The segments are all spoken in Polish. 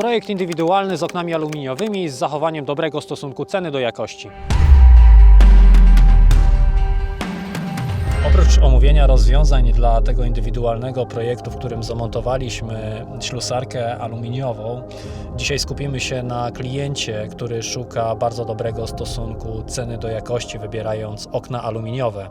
projekt indywidualny z oknami aluminiowymi z zachowaniem dobrego stosunku ceny do jakości. Oprócz omówienia rozwiązań dla tego indywidualnego projektu, w którym zamontowaliśmy ślusarkę aluminiową, dzisiaj skupimy się na kliencie, który szuka bardzo dobrego stosunku ceny do jakości, wybierając okna aluminiowe.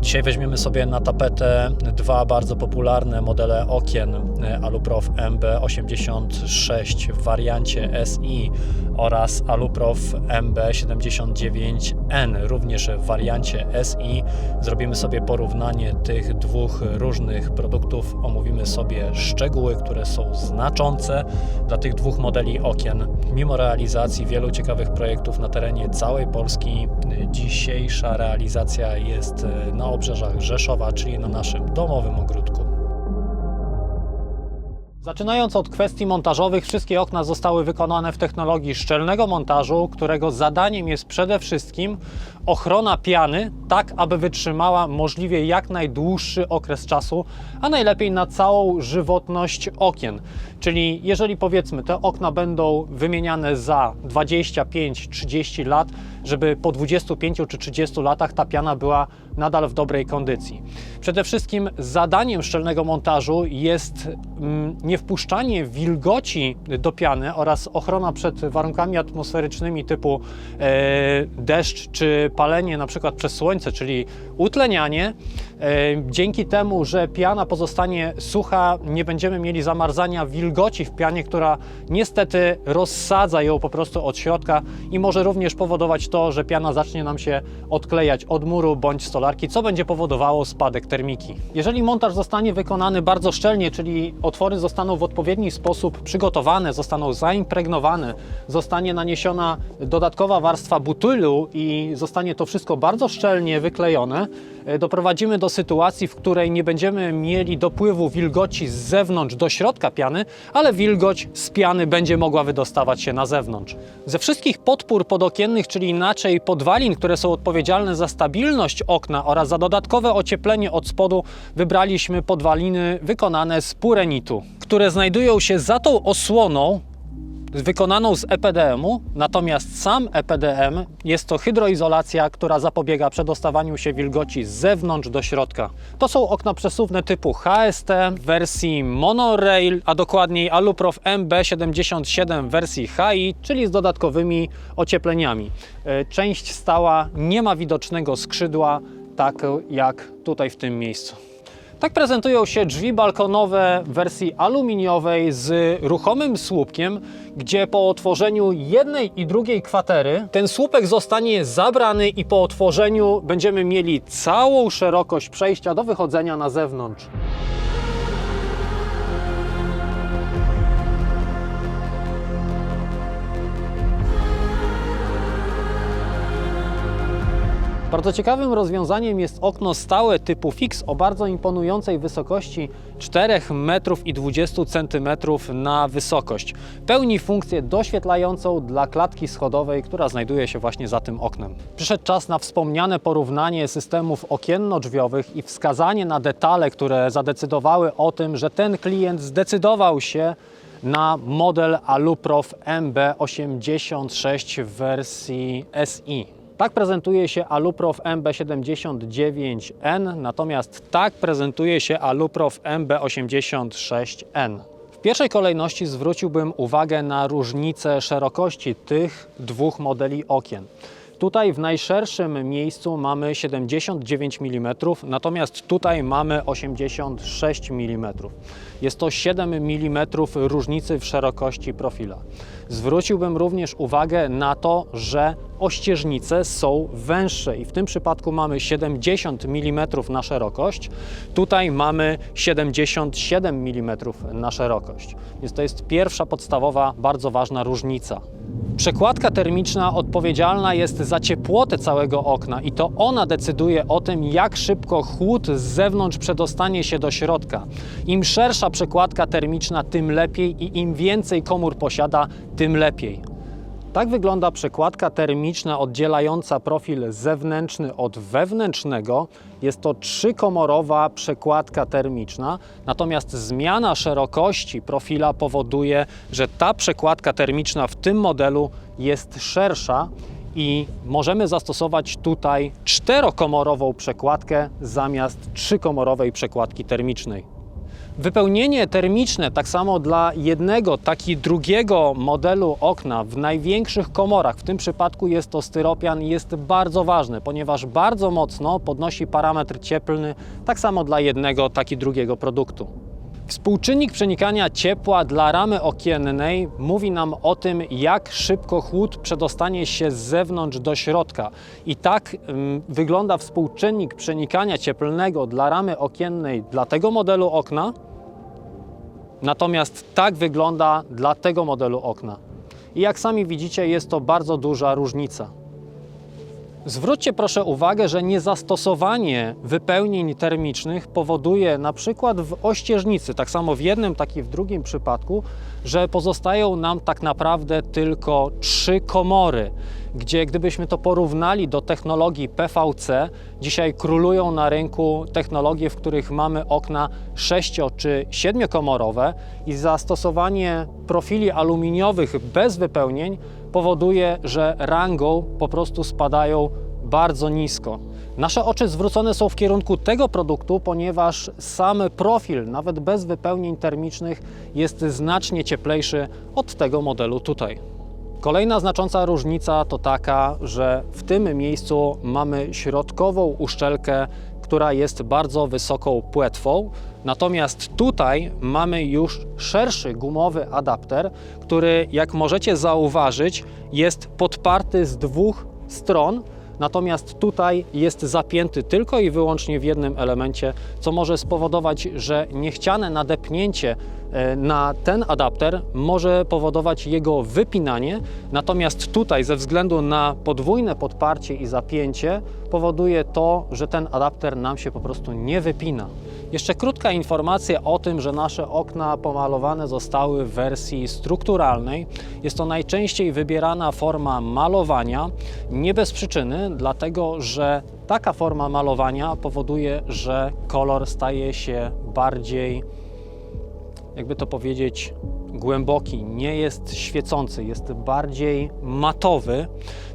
Dzisiaj weźmiemy sobie na tapetę dwa bardzo popularne modele okien e, Aluprof MB86 w wariancie SI oraz Aluprof MB79N również w wariancie SI. Zrobimy sobie porównanie tych dwóch różnych produktów, omówimy sobie szczegóły, które są znaczące dla tych dwóch modeli okien. Mimo realizacji wielu ciekawych projektów na terenie całej Polski, dzisiejsza realizacja jest e, na obrzeżach Rzeszowa, czyli na naszym domowym ogródku. Zaczynając od kwestii montażowych, wszystkie okna zostały wykonane w technologii szczelnego montażu, którego zadaniem jest przede wszystkim ochrona piany, tak aby wytrzymała możliwie jak najdłuższy okres czasu, a najlepiej na całą żywotność okien. Czyli jeżeli powiedzmy te okna będą wymieniane za 25-30 lat, żeby po 25 czy 30 latach ta piana była nadal w dobrej kondycji. Przede wszystkim zadaniem szczelnego montażu jest mm, nie wpuszczanie wilgoci do piany oraz ochrona przed warunkami atmosferycznymi typu e, deszcz czy palenie na przykład przez słońce, czyli utlenianie. E, dzięki temu, że piana pozostanie sucha, nie będziemy mieli zamarzania wilgoci w pianie, która niestety rozsadza ją po prostu od środka i może również powodować to, że piana zacznie nam się odklejać od muru bądź stolarki, co będzie powodowało spadek termiki. Jeżeli montaż zostanie wykonany bardzo szczelnie, czyli otwory zostaną w odpowiedni sposób przygotowane, zostaną zaimpregnowane, zostanie naniesiona dodatkowa warstwa butylu i zostanie to wszystko bardzo szczelnie wyklejone, doprowadzimy do sytuacji, w której nie będziemy mieli dopływu wilgoci z zewnątrz do środka piany, ale wilgoć z piany będzie mogła wydostawać się na zewnątrz. Ze wszystkich podpór podokiennych, czyli inaczej podwalin, które są odpowiedzialne za stabilność okna oraz za dodatkowe ocieplenie od spodu, wybraliśmy podwaliny wykonane z purenitu, które znajdują się za tą osłoną wykonaną z EPDM-u, natomiast sam EPDM jest to hydroizolacja, która zapobiega przedostawaniu się wilgoci z zewnątrz do środka. To są okna przesuwne typu HST w wersji monorail, a dokładniej Aluprof MB77 w wersji HI, czyli z dodatkowymi ociepleniami. E, Część stała nie ma widocznego skrzydła, tak jak tutaj w tym miejscu. Tak prezentują się drzwi balkonowe w wersji aluminiowej z ruchomym słupkiem, gdzie po otworzeniu jednej i drugiej kwatery ten słupek zostanie zabrany i po otworzeniu będziemy mieli całą szerokość przejścia do wychodzenia na zewnątrz. Bardzo ciekawym rozwiązaniem jest okno stałe typu fix o bardzo imponującej wysokości 4 metrów i 20 centymetrów na wysokość. Pełni funkcję doświetlającą dla klatki schodowej, która znajduje się właśnie za tym oknem. Przyszedł czas na wspomniane porównanie systemów okienno-drzwiowych i wskazanie na detale, które zadecydowały o tym, że ten klient zdecydował się na model Aluprof MB86 w wersji SI. Tak prezentuje się Aluprof MB79N, natomiast tak prezentuje się Aluprof MB86N. W pierwszej kolejności zwróciłbym uwagę na różnicę szerokości tych dwóch modeli okien. Tutaj w najszerszym miejscu mamy 79 mm, natomiast tutaj mamy 86 mm. Jest to 7 mm różnicy w szerokości profila. Zwróciłbym również uwagę na to, że ościeżnice są węższe i w tym przypadku mamy 70 mm na szerokość, tutaj mamy 77 mm na szerokość. Więc to jest pierwsza podstawowa, bardzo ważna różnica. Przekładka termiczna odpowiedzialna jest za ciepłotę całego okna i to ona decyduje o tym, jak szybko chłód z zewnątrz przedostanie się do środka. Im szersza przekładka termiczna, tym lepiej i im więcej komór posiada, tym lepiej. Tak wygląda przekładka termiczna oddzielająca profil zewnętrzny od wewnętrznego. Jest to trzykomorowa przekładka termiczna, natomiast zmiana szerokości profila powoduje, że ta przekładka termiczna w tym modelu jest szersza i możemy zastosować tutaj czterokomorową przekładkę zamiast trzykomorowej przekładki termicznej. Wypełnienie termiczne, tak samo dla jednego, tak i drugiego modelu okna w największych komorach, w tym przypadku jest to styropian, jest bardzo ważne, ponieważ bardzo mocno podnosi parametr cieplny, tak samo dla jednego, tak i drugiego produktu. Współczynnik przenikania ciepła dla ramy okiennej mówi nam o tym, jak szybko chłód przedostanie się z zewnątrz do środka. I tak ym, wygląda współczynnik przenikania cieplnego dla ramy okiennej dla tego modelu okna, natomiast tak wygląda dla tego modelu okna. I jak sami widzicie, jest to bardzo duża różnica. Zwróćcie proszę uwagę, że niezastosowanie wypełnień termicznych powoduje na przykład w ościeżnicy, tak samo w jednym, tak i w drugim przypadku, że pozostają nam tak naprawdę tylko trzy komory, gdzie gdybyśmy to porównali do technologii PVC, dzisiaj królują na rynku technologie, w których mamy okna sześcio- czy siedmiokomorowe i zastosowanie profili aluminiowych bez wypełnień powoduje, że rangą po prostu spadają bardzo nisko. Nasze oczy zwrócone są w kierunku tego produktu, ponieważ sam profil, nawet bez wypełnień termicznych, jest znacznie cieplejszy od tego modelu tutaj. Kolejna znacząca różnica to taka, że w tym miejscu mamy środkową uszczelkę, która jest bardzo wysoką płetwą, natomiast tutaj mamy już szerszy gumowy adapter, który jak możecie zauważyć jest podparty z dwóch stron, Natomiast tutaj jest zapięty tylko i wyłącznie w jednym elemencie, co może spowodować, że niechciane nadepnięcie e, na ten adapter może powodować jego wypinanie. Natomiast tutaj, ze względu na podwójne podparcie i zapięcie, powoduje to, że ten adapter nam się po prostu nie wypina. Jeszcze krótka informacja o tym, że nasze okna pomalowane zostały w wersji strukturalnej. Jest to najczęściej wybierana forma malowania, nie bez przyczyny, dlatego że taka forma malowania powoduje, że kolor staje się bardziej, jakby to powiedzieć, głęboki, nie jest świecący, jest bardziej matowy.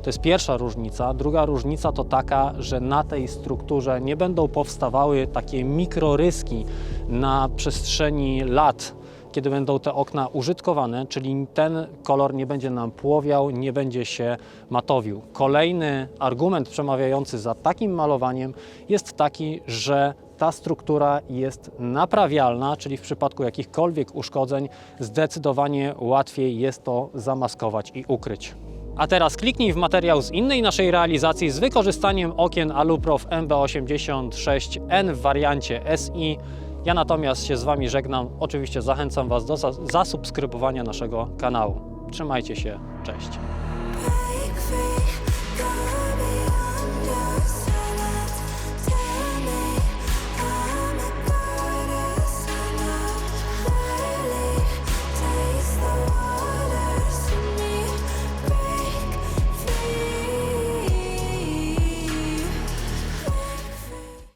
To jest pierwsza różnica. Druga różnica to taka, że na tej strukturze nie będą powstawały takie mikroryski na przestrzeni lat, kiedy będą te okna użytkowane, czyli ten kolor nie będzie nam płowiał, nie będzie się matowił. Kolejny argument przemawiający za takim malowaniem jest taki, że ta struktura jest naprawialna, czyli w przypadku jakichkolwiek uszkodzeń zdecydowanie łatwiej jest to zamaskować i ukryć. A teraz kliknij w materiał z innej naszej realizacji z wykorzystaniem okien Aluprof MB86N w wariancie SI. Ja natomiast się z Wami żegnam. Oczywiście zachęcam Was do za- zasubskrybowania naszego kanału. Trzymajcie się, cześć.